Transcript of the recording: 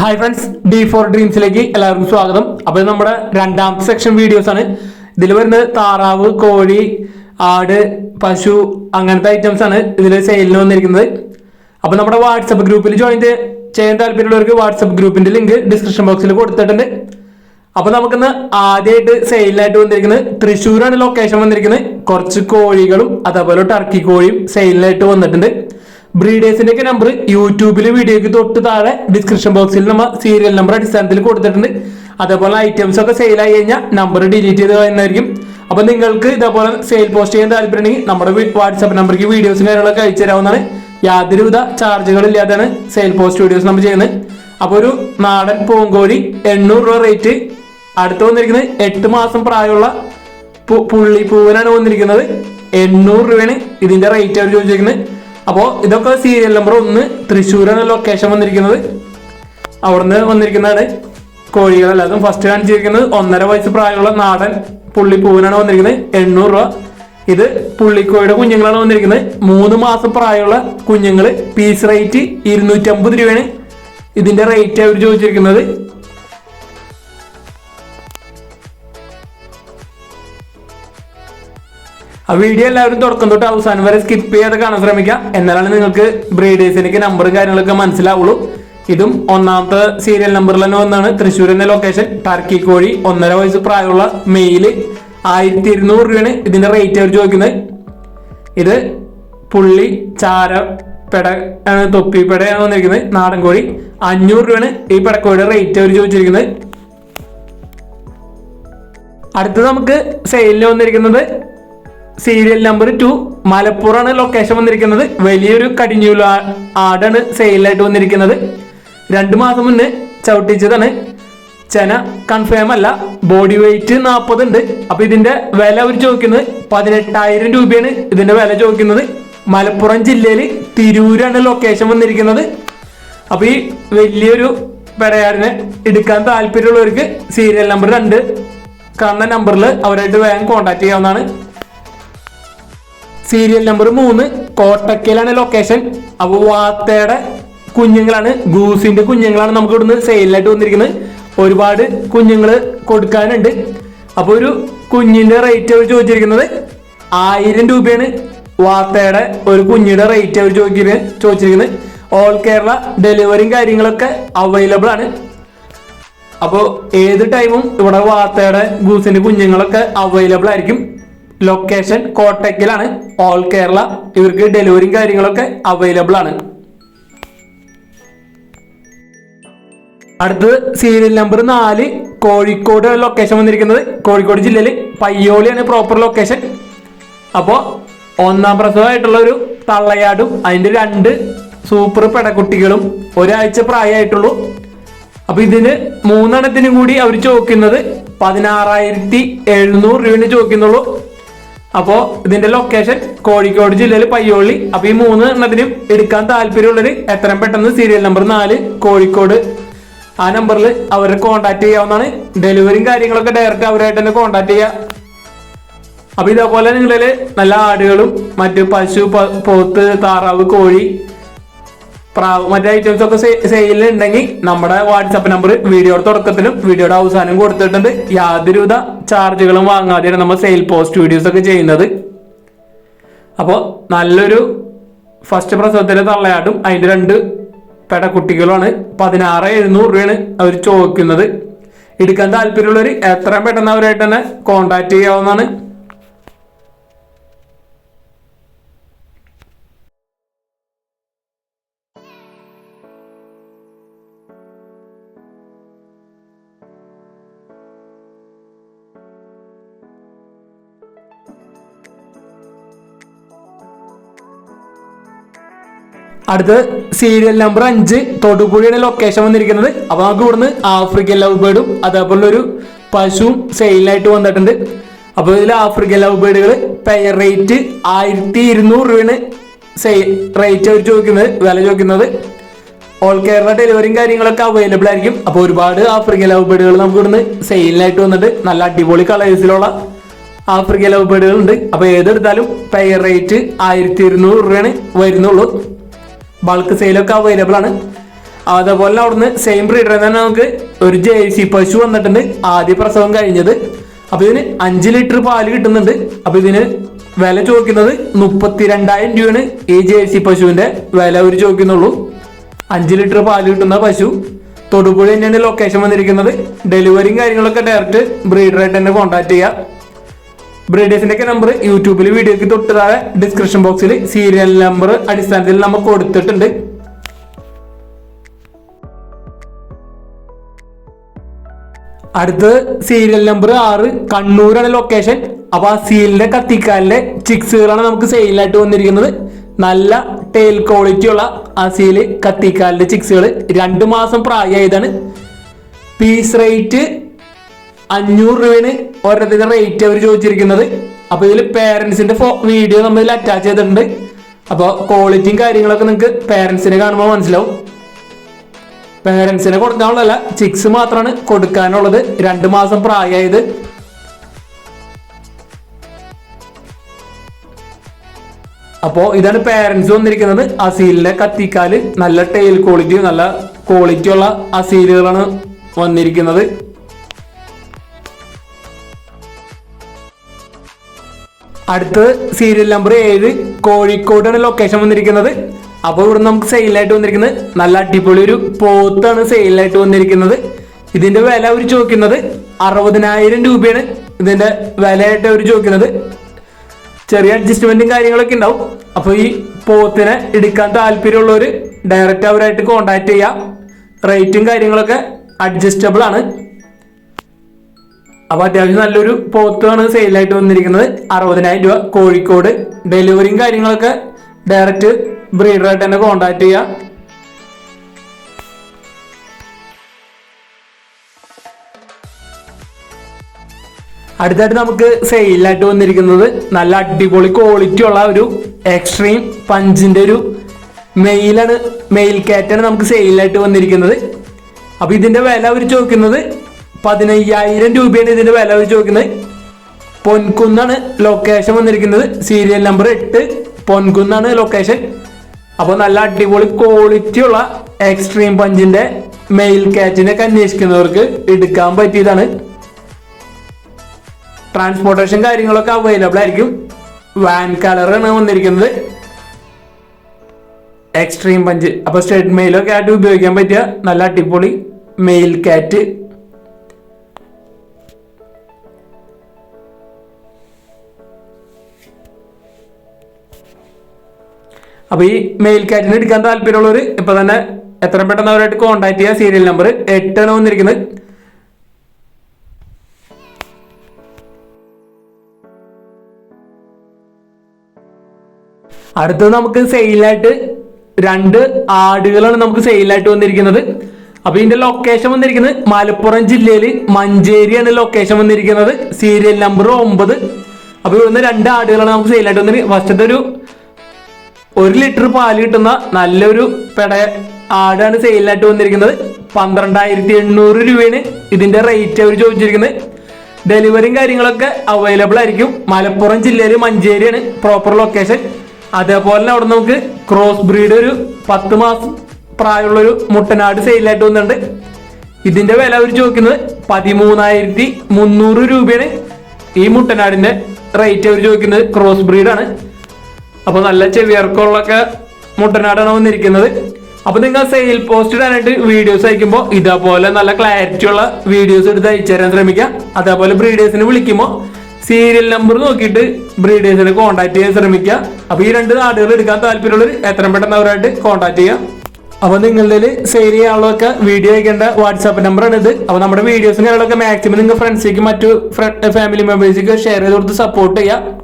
Hi friends D four ഡ്രീംസിലേക്ക് എല്ലാവർക്കും സ്വാഗതം. അപ്പോൾ നമ്മുടെ രണ്ടാമത്തെ സെക്ഷൻ വീഡിയോസ് ആണ്. ഇതിൽ വരുന്നത് താറാവ് കോഴി ആട് പശു അങ്ങനത്തെ ഐറ്റംസ് ആണ് ഇതിൽ സെയിലിന് വന്നിരിക്കുന്നത്. അപ്പോൾ നമ്മുടെ വാട്സപ്പ് ഗ്രൂപ്പിൽ ജോയിൻ ചെയ്യാൻ താല്പര്യമുള്ളവർക്ക് വാട്സപ്പ് ഗ്രൂപ്പിന്റെ ലിങ്ക് ഡിസ്ക്രിപ്ഷൻ ബോക്സിൽ കൊടുത്തിട്ടുണ്ട്. അപ്പൊ നമുക്കിന്ന് ആദ്യമായിട്ട് സെയിലിനായിട്ട് വന്നിരിക്കുന്നത് തൃശ്ശൂരാണ് ലൊക്കേഷൻ വന്നിരിക്കുന്നത്. കുറച്ച് കോഴികളും അതേപോലെ ടർക്കി കോഴിയും സെയിലിനായിട്ട് വന്നിട്ടുണ്ട്. ബ്രീഡേഴ്സിന്റെ ഒക്കെ നമ്പർ യൂട്യൂബിലെ വീഡിയോക്ക് തൊട്ട് താഴെ ഡിസ്ക്രിപ്ഷൻ ബോക്സിൽ നമ്മൾ സീരിയൽ നമ്പർ അടിസ്ഥാനത്തിൽ കൊടുത്തിട്ടുണ്ട്. അതേപോലെ ഐറ്റംസ് ഒക്കെ സെയിൽ ആയി കഴിഞ്ഞാൽ നമ്പർ ഡിലീറ്റ് ചെയ്ത് കളയുന്നതായിരിക്കും. അപ്പൊ നിങ്ങൾക്ക് ഇതേപോലെ സെയിൽ പോസ്റ്റ് ചെയ്യാൻ താല്പര്യമുണ്ടെങ്കിൽ നമ്മുടെ വാട്സാപ്പ് നമ്പർക്ക് വീഡിയോസും കാര്യങ്ങളൊക്കെ അയച്ചു തരാവുന്നതാണ്. യാതൊരുവിധ ചാർജുകൾ ഇല്ലാതെയാണ് സെയിൽ പോസ്റ്റ് വീഡിയോസ് നമ്മൾ ചെയ്യുന്നത്. അപ്പോൾ ഒരു നാടൻ പൂങ്കോഴി എണ്ണൂറ് രൂപ റേറ്റ് അടുത്ത് വന്നിരിക്കുന്നത് എട്ട് മാസം പ്രായമുള്ള പുള്ളിപ്പൂവനാണ് വന്നിരിക്കുന്നത്. എണ്ണൂറ് രൂപയാണ് ഇതിന്റെ റേറ്റ് അവർ ചോദിച്ചിരിക്കുന്നത് അപ്പോൾ ഇതൊക്കെ സീരിയൽ നമ്പർ ഒന്ന് തൃശ്ശൂരാണ് ലൊക്കേഷൻ വന്നിരിക്കുന്നത്. അവിടുന്ന് വന്നിരിക്കുന്നതാണ് കോഴികളല്ല അതും ഫസ്റ്റ് കാണിച്ചിരിക്കുന്നത് ഒന്നര വയസ്സ് പ്രായമുള്ള നാടൻ പുള്ളിപ്പൂവിനാണ് വന്നിരിക്കുന്നത് എണ്ണൂറ് രൂപ. ഇത് പുള്ളിക്കോയുടെ കുഞ്ഞുങ്ങളാണ് വന്നിരിക്കുന്നത്. മൂന്ന് മാസം പ്രായമുള്ള കുഞ്ഞുങ്ങൾ പീസ് റേറ്റ് ഇരുന്നൂറ്റമ്പത് രൂപയാണ്. ഇതിന്റെ റേറ്റ് അവർ ചോദിച്ചിരിക്കുന്നത്. ആ വീഡിയോ എല്ലാവരും തുടക്കം തൊട്ട് അവസാനം വരെ സ്കിപ്പ് ചെയ്യാതെ കാണാൻ ശ്രമിക്കുക എന്നാലാണ് നിങ്ങൾക്ക് ബ്രീഡേഴ്സിനൊക്കെ നമ്പറും കാര്യങ്ങളൊക്കെ മനസ്സിലാവുള്ളൂ. ഇതും ഒന്നാമത്തെ സീരിയൽ നമ്പറിൽ തന്നെ വന്നാണ് തൃശ്ശൂർ എന്ന ലൊക്കേഷൻ ടർക്കി കോഴി ഒന്നര വയസ്സ് പ്രായമുള്ള മെയിൽ ആയിരത്തി ഇരുന്നൂറ് രൂപയാണ് ഇതിന്റെ റേറ്റ് അവർ ചോദിക്കുന്നത്. ഇത് പുള്ളി ചാര പെട തൊപ്പി പെടയാണ് വന്നിരിക്കുന്നത് നാടൻ കോഴി. അഞ്ഞൂറ് രൂപയാണ് ഈ പെടക്കോഴിയുടെ റേറ്റ് അവർ ചോദിച്ചിരിക്കുന്നത്. അടുത്തത് നമുക്ക് സെയിലിന് വന്നിരിക്കുന്നത് സീരിയൽ നമ്പർ ടു മലപ്പുറമാണ് ലൊക്കേഷൻ വന്നിരിക്കുന്നത്. വലിയൊരു കടിഞ്ഞൂല ആടാണ് സെയിലായിട്ട് വന്നിരിക്കുന്നത്. രണ്ട് മാസം മുന്നേ ചവിട്ടിച്ചതാണ്. ചെന കൺഫേം അല്ല ബോഡി വെയിറ്റ് നാൽപ്പത് ഉണ്ട്. അപ്പൊ ഇതിന്റെ വില അവർ ചോദിക്കുന്നത് പതിനെട്ടായിരം രൂപയാണ് ഇതിന്റെ വില ചോദിക്കുന്നത്. മലപ്പുറം ജില്ലയിൽ തിരൂരാണ് ലൊക്കേഷൻ വന്നിരിക്കുന്നത്. അപ്പൊ ഈ വലിയൊരു പെടയാറിനെ എടുക്കാൻ താല്പര്യമുള്ളവർക്ക് സീരിയൽ നമ്പർ രണ്ട് കാണുന്ന നമ്പറിൽ അവരായിട്ട് വേഗം കോൺടാക്ട് ചെയ്യാവുന്നതാണ്. സീരിയൽ നമ്പർ മൂന്ന് കോട്ടക്കയിലാണ് ലൊക്കേഷൻ അപ്പോൾ വാത്തയുടെ കുഞ്ഞുങ്ങളാണ് ഗൂസിന്റെ കുഞ്ഞുങ്ങളാണ് നമുക്ക് ഇവിടുന്ന് സെയിലായിട്ട് വന്നിരിക്കുന്നത്. ഒരുപാട് കുഞ്ഞുങ്ങൾ കൊടുക്കാനുണ്ട്. അപ്പോൾ ഒരു കുഞ്ഞിന്റെ റേറ്റ് അവർ ചോദിച്ചിരിക്കുന്നത് ആയിരം രൂപയാണ്. വാത്തയുടെ ഒരു കുഞ്ഞിന്റെ റേറ്റ് അവർ ചോദിക്കുന്നത് ചോദിച്ചിരിക്കുന്നത്. ഓൾ കേരള ഡെലിവറിയും കാര്യങ്ങളൊക്കെ അവൈലബിൾ ആണ്. അപ്പോൾ ഏത് ടൈമും ഇവിടെ വാർത്തയുടെ ഗൂസിന്റെ കുഞ്ഞുങ്ങളൊക്കെ അവൈലബിൾ ആയിരിക്കും. ലൊക്കേഷൻ കോട്ടയ്ക്കലാണ്. ഓൾ കേരള ഇവർക്ക് ഡെലിവറിയും കാര്യങ്ങളൊക്കെ അവൈലബിൾ ആണ്. അടുത്തത് സീരിയൽ നമ്പർ നാല് കോഴിക്കോട് ലൊക്കേഷൻ വന്നിരിക്കുന്നത്. കോഴിക്കോട് ജില്ലയിൽ പയ്യോളിയാണ് പ്രോപ്പർ ലൊക്കേഷൻ അപ്പോൾ ഒന്നാം പ്രസവമായിട്ടുള്ള ഒരു തള്ളയാടും അതിന്റെ രണ്ട് സൂപ്പർ പെടക്കുട്ടികളും ഒരാഴ്ച പ്രായമായിട്ടുള്ളൂ. അപ്പോൾ ഇതിന് മൂന്നെണ്ണത്തിനും കൂടി അവർ ചോദിക്കുന്നത് പതിനാറായിരത്തി എഴുന്നൂറ് രൂപയാണ് ചോദിക്കുന്നുള്ളൂ. അപ്പോ ഇതിന്റെ ലൊക്കേഷൻ കോഴിക്കോട് ജില്ലയിൽ പയ്യോളി അപ്പൊ ഈ മൂന്ന് എണ്ണത്തിനും എടുക്കാൻ താല്പര്യമുള്ളവര് എത്രയും പെട്ടെന്ന് സീരിയൽ നമ്പർ നാല് കോഴിക്കോട്. ആ നമ്പറിൽ അവരെ കോൺടാക്ട് ചെയ്യാവുന്നതാണ്. ഡെലിവറിയും കാര്യങ്ങളൊക്കെ ഡയറക്റ്റ് അവരായിട്ട് തന്നെ കോൺടാക്ട് ചെയ്യാം. അപ്പൊ ഇതേപോലെ നിങ്ങളിൽ നല്ല ആടുകളും മറ്റു പശു പോത്ത് താറാവ് കോഴി പ്രാവ് മറ്റേ ഐറ്റംസ് ഒക്കെ സെയിലുണ്ടെങ്കിൽ നമ്മുടെ വാട്സപ്പ് നമ്പർ വീഡിയോയുടെ തുടക്കത്തിലും വീഡിയോയുടെ അവസാനം കൊടുത്തിട്ടുണ്ട്. യാതൊരുവിധ ചാർജുകളും വാങ്ങാതെയാണ് നമ്മൾ സെയിൽ പോസ്റ്റ് വീഡിയോസ് ഒക്കെ ചെയ്യുന്നത്. അപ്പോൾ നല്ലൊരു ഫസ്റ്റ് പ്രസവത്തിലെ തള്ളയാട്ടും അതിന്റെ രണ്ട് പെടക്കുട്ടികളുമാണ്. പതിനാറ് എഴുന്നൂറ് രൂപയാണ് അവർ ചോദിക്കുന്നത്. എടുക്കാൻ താല്പര്യമുള്ളവർ എത്രയും പെട്ടെന്ന് അവരായിട്ട് തന്നെ കോണ്ടാക്ട് ചെയ്യാവുന്നതാണ്. അടുത്ത് സീരിയൽ നമ്പർ അഞ്ച് തൊടുപുഴയുടെ ലൊക്കേഷൻ വന്നിരിക്കുന്നത്. അപ്പൊ നമുക്ക് ഇവിടുന്ന് ആഫ്രിക്കൻ ലവ് ബേർഡും അതേപോലെ ഒരു പശുവും സെയിലായിട്ട് വന്നിട്ടുണ്ട്. അപ്പൊ ഇതിൽ ആഫ്രിക്കൻ ലവ് ബേർഡുകൾ റേറ്റ് ആയിരത്തി ഇരുന്നൂറ് രൂപയാണ് സെയിൽ റേറ്റ് അവർ ചോദിക്കുന്നത് വില ചോദിക്കുന്നത്. ഓൾ കേരള ഡെലിവറിയും കാര്യങ്ങളൊക്കെ അവൈലബിൾ ആയിരിക്കും. അപ്പോൾ ഒരുപാട് ആഫ്രിക്കൻ ലവ് ബേർഡുകൾ നമുക്ക് ഇവിടുന്ന് സെയിലിനായിട്ട് വന്നിട്ട് നല്ല അടിപൊളി കളേഴ്സിലുള്ള ആഫ്രിക്കൻ ലവ് ബേർഡുകൾ ഉണ്ട്. അപ്പോൾ ഏതെടുത്താലും പെയർ റേറ്റ് ആയിരത്തി ഇരുന്നൂറ് രൂപയാണ് വരുന്നുള്ളൂ. ബൾക്ക് സെയിലൊക്കെ അവൈലബിൾ ആണ്. അതേപോലെ അവിടുന്ന് സെയിം ബ്രീഡറിൽ തന്നെ നമുക്ക് ഒരു ജേഴ്സി പശു വന്നിട്ടുണ്ട്. ആദ്യ പ്രസവം കഴിഞ്ഞത്. അപ്പൊ ഇതിന് അഞ്ച് ലിറ്റർ പാൽ കിട്ടുന്നുണ്ട്. അപ്പൊ ഇതിന് വില ചോദിക്കുന്നത് മുപ്പത്തിരണ്ടായിരം രൂപയാണ്. ഈ ജേഴ്സി പശുവിന്റെ വില ഒരു ചോദിക്കുന്നുള്ളൂ. അഞ്ച് ലിറ്റർ പാൽ കിട്ടുന്ന പശു. തൊടുപുഴ തന്നെയാണ് ലൊക്കേഷൻ വന്നിരിക്കുന്നത്. ഡെലിവറിയും കാര്യങ്ങളൊക്കെ ഡയറക്റ്റ് ബ്രീഡറായിട്ട് തന്നെ കോൺടാക്ട് ചെയ്യുക ബ്രീഡേഴ്സിന്റെ ഒക്കെ നമ്പർ യൂട്യൂബിൽ വീഡിയോക്ക് തൊട്ട് താഴെ ഡിസ്ക്രിപ്ഷൻ ബോക്സിൽ സീരിയൽ നമ്പർ അടിസ്ഥാനത്തിൽ നമ്മൾ കൊടുത്തിട്ടുണ്ട്. അടുത്ത് സീരിയൽ നമ്പർ ആറ് കണ്ണൂരാണ് ലൊക്കേഷൻ അപ്പൊ ആ സീലിന്റെ കത്തിക്കാലിന്റെ ചിക്സുകളാണ് നമുക്ക് സെയിലായിട്ട് വന്നിരിക്കുന്നത്. നല്ല ടേൽ ക്വാളിറ്റി ഉള്ള ആ സീൽ കത്തിക്കാലിന്റെ ചിക്സുകൾ രണ്ട് മാസം പ്രായമായതാണ്. പീസ് റേറ്റ് അഞ്ഞൂറ് രൂപയാണ് ഓരോരുത്തരുടെ റേറ്റ് അവർ ചോദിച്ചിരിക്കുന്നത്. അപ്പൊ ഇതിൽ പേരൻസിന്റെ വീഡിയോ നമ്മൾ ഇതിൽ അറ്റാച്ച് ചെയ്തിട്ടുണ്ട്. അപ്പോൾ ക്വാളിറ്റിയും കാര്യങ്ങളൊക്കെ നിങ്ങൾക്ക് പേരൻസിനെ കാണുമ്പോൾ മനസ്സിലാവും. പേരൻസിനെ കൊടുക്കാനുള്ളതല്ല ചിക്സ് മാത്രമാണ് കൊടുക്കാനുള്ളത്. രണ്ട് മാസം പ്രായമായത് അപ്പോൾ ഇതാണ് പേരൻസ് വന്നിരിക്കുന്നത്. അസീലിന്റെ കത്തിക്കാൽ നല്ല ടൈൽ ക്വാളിറ്റി നല്ല ക്വാളിറ്റി ഉള്ള അസീലുകളാണ് വന്നിരിക്കുന്നത്. അടുത്തത് സീരിയൽ നമ്പർ ഏഴ് കോഴിക്കോടാണ് ലൊക്കേഷൻ വന്നിരിക്കുന്നത്. അപ്പോൾ ഇവിടെ നമുക്ക് സെയിലായിട്ട് വന്നിരിക്കുന്നത് നല്ല അടിപൊളി ഒരു പോത്താണ് സെയിലായിട്ട് വന്നിരിക്കുന്നത്. ഇതിന്റെ വില അവർ ചോദിക്കുന്നത് അറുപതിനായിരം രൂപയാണ്. ഇതിന്റെ വിലയായിട്ട് അവർ ചോദിക്കുന്നത്. ചെറിയ അഡ്ജസ്റ്റ്മെന്റും കാര്യങ്ങളൊക്കെ ഉണ്ടാവും. അപ്പോൾ ഈ പോത്തിനെ എടുക്കാൻ താല്പര്യമുള്ളവർ ഡയറക്റ്റ് അവരായിട്ട് കോണ്ടാക്ട് ചെയ്യാം. റേറ്റും കാര്യങ്ങളൊക്കെ അഡ്ജസ്റ്റബിൾ ആണ്. അപ്പൊ അത്യാവശ്യം നല്ലൊരു പോത്താണ് സെയിലായിട്ട് വന്നിരിക്കുന്നത്. അറുപതിനായിരം രൂപ കോഴിക്കോട്. ഡെലിവറിയും കാര്യങ്ങളൊക്കെ ഡയറക്റ്റ് ബ്രീഡറായിട്ട് തന്നെ കോണ്ടാക്ട് ചെയ്യാം. അടുത്തായിട്ട് നമുക്ക് സെയിലായിട്ട് വന്നിരിക്കുന്നത് നല്ല അടിപൊളി ക്വാളിറ്റി ഉള്ള ഒരു എക്സ്ട്രീം പഞ്ചിന്റെ ഒരു മെയിലാണ് മെയിൽ കാറ്റാണ് നമുക്ക് സെയിലായിട്ട് വന്നിരിക്കുന്നത്. അപ്പൊ ഇതിന്റെ വില അവർ ചോദിക്കുന്നത് പതിനയ്യായിരം രൂപയാണ് ഇതിന്റെ വില വെച്ച് ചോദിക്കുന്നത്. പൊൻകുന്നാണ് ലൊക്കേഷൻ വന്നിരിക്കുന്നത്. സീരിയൽ നമ്പർ എട്ട് പൊൻകുന്നാണ് ലൊക്കേഷൻ അപ്പോൾ നല്ല അടിപൊളി ക്വാളിറ്റി ഉള്ള എക്സ്ട്രീം പഞ്ചിന്റെ മെയിൽ കാറ്റിനൊക്കെ അന്വേഷിക്കുന്നവർക്ക് എടുക്കാൻ പറ്റിയതാണ്. ട്രാൻസ്പോർട്ടേഷൻ കാര്യങ്ങളൊക്കെ അവൈലബിൾ ആയിരിക്കും. വാൻ കളറാണ് വന്നിരിക്കുന്നത്. എക്സ്ട്രീം പഞ്ച് അപ്പൊ സ്റ്റേറ്റ് മെയിലൊക്കെ ആയിട്ട് ഉപയോഗിക്കാൻ പറ്റിയ നല്ല അടിപൊളി മെയിൽ കാറ്റ് അപ്പൊ ഈ മെയിൽ കാറ്റിന് എടുക്കാൻ താല്പര്യമുള്ളവർ ഇപ്പൊ തന്നെ എത്ര പെട്ടെന്ന് അവരായിട്ട് കോൺടാക്ട് ചെയ്യുക സീരിയൽ നമ്പർ എട്ടാണ് വന്നിരിക്കുന്നത്. അടുത്തത് നമുക്ക് സെയിലായിട്ട് രണ്ട് ആടുകളാണ് നമുക്ക് സെയിലായിട്ട് വന്നിരിക്കുന്നത്. അപ്പൊ ഇതിന്റെ ലൊക്കേഷൻ വന്നിരിക്കുന്നത് മലപ്പുറം ജില്ലയിൽ മഞ്ചേരിയാണ് ലൊക്കേഷൻ വന്നിരിക്കുന്നത്. സീരിയൽ നമ്പർ ഒമ്പത്. അപ്പൊ ഇവിടുന്ന് രണ്ട് ആടുകളാണ് നമുക്ക് സെയിലായിട്ട് വന്നിരിക്കുന്നത്. ഫസ്റ്റത്തെ ഒരു ഒരു ലിറ്റർ പാൽ കിട്ടുന്ന നല്ലൊരു പെട ആടാണ് സെയിലായിട്ട് വന്നിരിക്കുന്നത്. പന്ത്രണ്ടായിരത്തി എണ്ണൂറ് രൂപയാണ് ഇതിന്റെ റേറ്റ് അവർ ചോദിച്ചിരിക്കുന്നത്. ഡെലിവറിയും കാര്യങ്ങളൊക്കെ അവൈലബിൾ ആയിരിക്കും. മലപ്പുറം ജില്ലയിൽ മഞ്ചേരിയാണ് പ്രോപ്പർ ലൊക്കേഷൻ അതേപോലെ തന്നെ അവിടെ നമുക്ക് ക്രോസ് ബ്രീഡ് ഒരു പത്ത് മാസം പ്രായമുള്ള ഒരു മുട്ടനാട് സെയിലായിട്ട് വന്നിട്ടുണ്ട്. ഇതിന്റെ വില അവർ ചോദിക്കുന്നത് പതിമൂന്നായിരത്തി മുന്നൂറ് രൂപയാണ്. ഈ മുട്ടനാടിന്റെ റേറ്റ് അവർ ചോദിക്കുന്നത് ക്രോസ് ബ്രീഡാണ് അപ്പൊ നല്ല ചെവിയർക്കുള്ളൊക്കെ മുട്ടനാടാണ് വന്നിരിക്കുന്നത്. അപ്പൊ നിങ്ങൾ സെയിൽ പോസ്റ്റ് ഇടാനായിട്ട് വീഡിയോസ് അയക്കുമ്പോൾ ഇതേപോലെ നല്ല ക്ലാരിറ്റി ഉള്ള വീഡിയോസ് എടുത്ത് അയച്ചു തരാൻ ശ്രമിക്കുക. അതേപോലെ ബ്രീഡേഴ്സിനെ വിളിക്കുമ്പോൾ സീരിയൽ നമ്പർ നോക്കിയിട്ട് ബ്രീഡേഴ്സിനെ കോൺടാക്ട് ചെയ്യാൻ ശ്രമിക്കുക. അപ്പൊ ഈ രണ്ട് നാടുകൾ എടുക്കാൻ താല്പര്യമുള്ളവർ എത്രയും പെട്ടെന്ന് അവരായിട്ട് കോൺടാക്ട് ചെയ്യാം. അപ്പൊ നിങ്ങളുടെ സെയിൽ ചെയ്യാനുള്ളതൊക്കെ വീഡിയോ അയക്കേണ്ട വാട്സാപ്പ് നമ്പറാണ് ഇത്. അപ്പൊ നമ്മുടെ വീഡിയോസും കാര്യങ്ങളൊക്കെ മാക്സിമം നിങ്ങൾ ഫ്രണ്ട്സിലേക്ക് മറ്റു ഫാമിലി മെമ്പേഴ്സിലേക്ക് ഷെയർ ചെയ്ത് കൊടുത്ത് സപ്പോർട്ട് ചെയ്യുക.